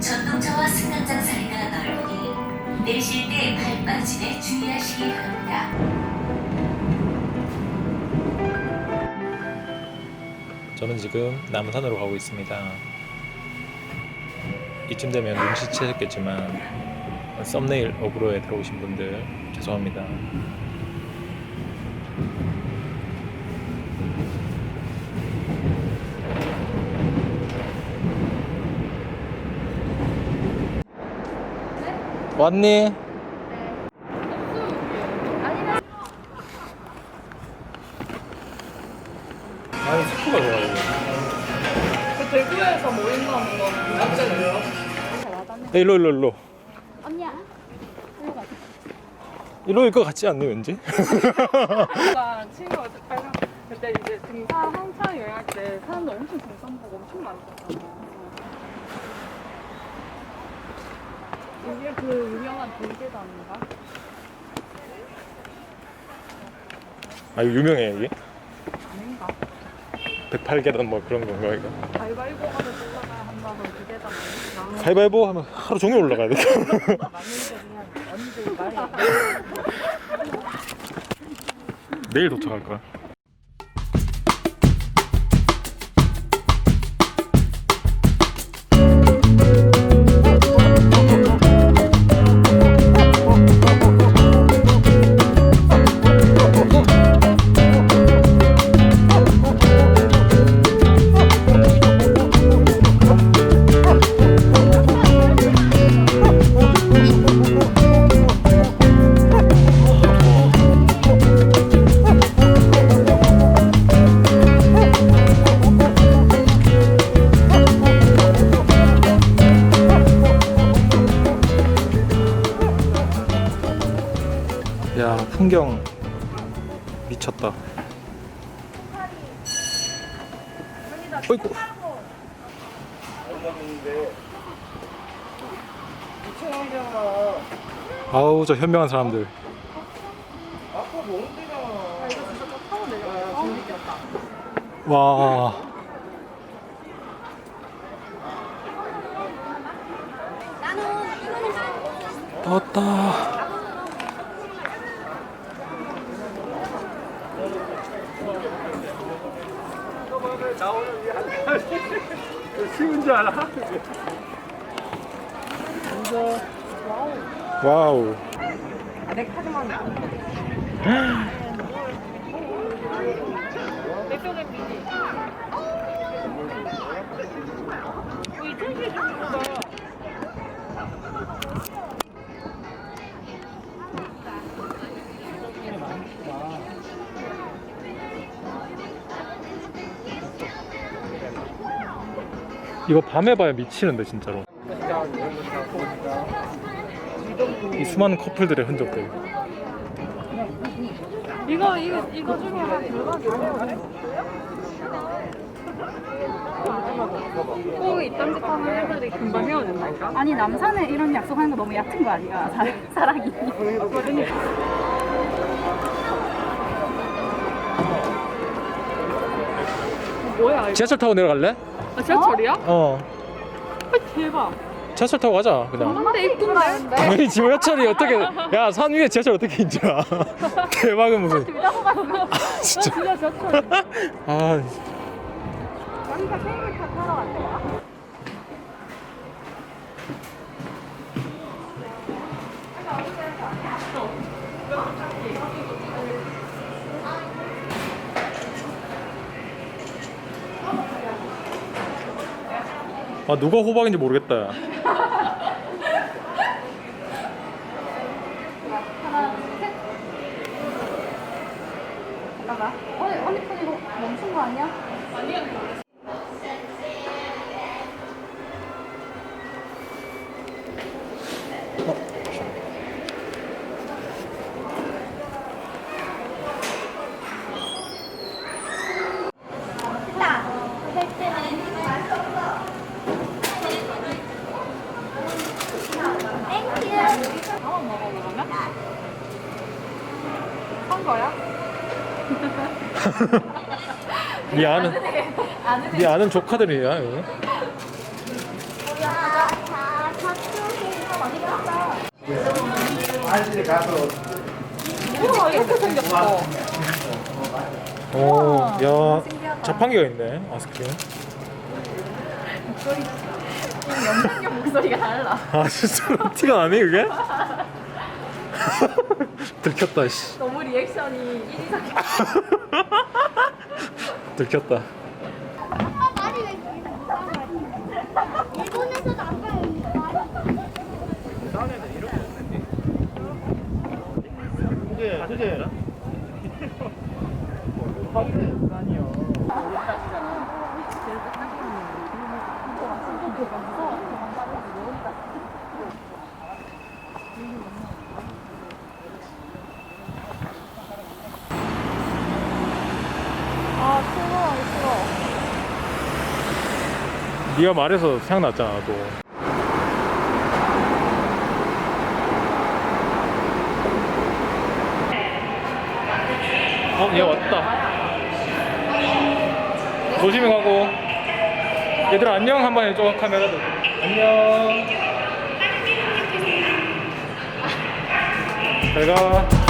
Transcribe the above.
전동차와 승강장 사이가 넓으니 내실 때발 빠짐에 주의하시기 바랍니다. 저는 지금 남산으로 가고 있습니다. 이쯤 되면 눈치채셨겠지만 썸네일 어그로에 들어오신 분들 죄송합니다. 왔니? 아니 스쿠가 좋아요. 대구에서 모인다는 건 남자예요? 야, 일로 일로 일로. 언니야. 일로일 것 같지 않니 왠지? 제가 친구가 빨간 그때 이제 등산 한창 여행할 때 사람들 엄청 등산 보고 엄청 많았잖아 이게 그 유명한 돌계단인가? 아 이거 유명해 이게? 아닌가? 108계단 뭐 그런 건가 이거? 가위바위보 하면 올라가야 한다던 그 계단 아닌가? 가위바위보 하면 하루 종일 올라가야 돼. 맞는데 그냥 언제 말이 내일 도착할 거야. 야 풍경 미쳤다. 어이구. 아우 저 현명한 사람들. 와. 떴다. 쉬운 줄 알아. 와우. 내 카드만 대표님 미니. 이거 밤에 봐야 미치는데 진짜로. 이 수많은 커플들의 흔적들. 이거 이거 이거 중에 꼭 이딴 짓 하는 애들이 금방 헤어진다니까? 아니 남산에 이런 약속하는 거 너무 얕은 거 아니야? 사, 사랑이. 뭐야 이거? 지하철 타고 내려갈래? 아, 지하철이야? 어. 아, 대박. 지하철 타고 가자 그냥. 근데 이쁜데? 아니 지하철이 어떻게? 야 산 위에 지하철 어떻게 인지야? 대박은 무슨? 아, 진짜. 진짜 지하철. 아 여기가 케이블카 타러 왔대요. 아 누가 호박인지 모르겠다. 야. 하나, 둘, 셋. 잠깐만. 언니, 언니 폰 이거 멈춘 거 아니야? 한번 먹어보면? 산 거야? 네 아는 네 아는 조카들이야 이거. 우와 이렇게 생겼어. 오, 야, 자판기가 있네, 아이스크림. 영상용 목소리가 달라. 아, 진짜 티가 나니, 그게? 들켰다, 씨. 너무 리액션이 인위적. 들켰다. 아빠 말이 왜 일본에서도 안 가요. 아 네가 말해서 생각났잖아, 또. 어, 얘 왔다. 조심히 가고. 얘들아, 안녕 한번 해줘, 카메라도. 안녕. 잘 가.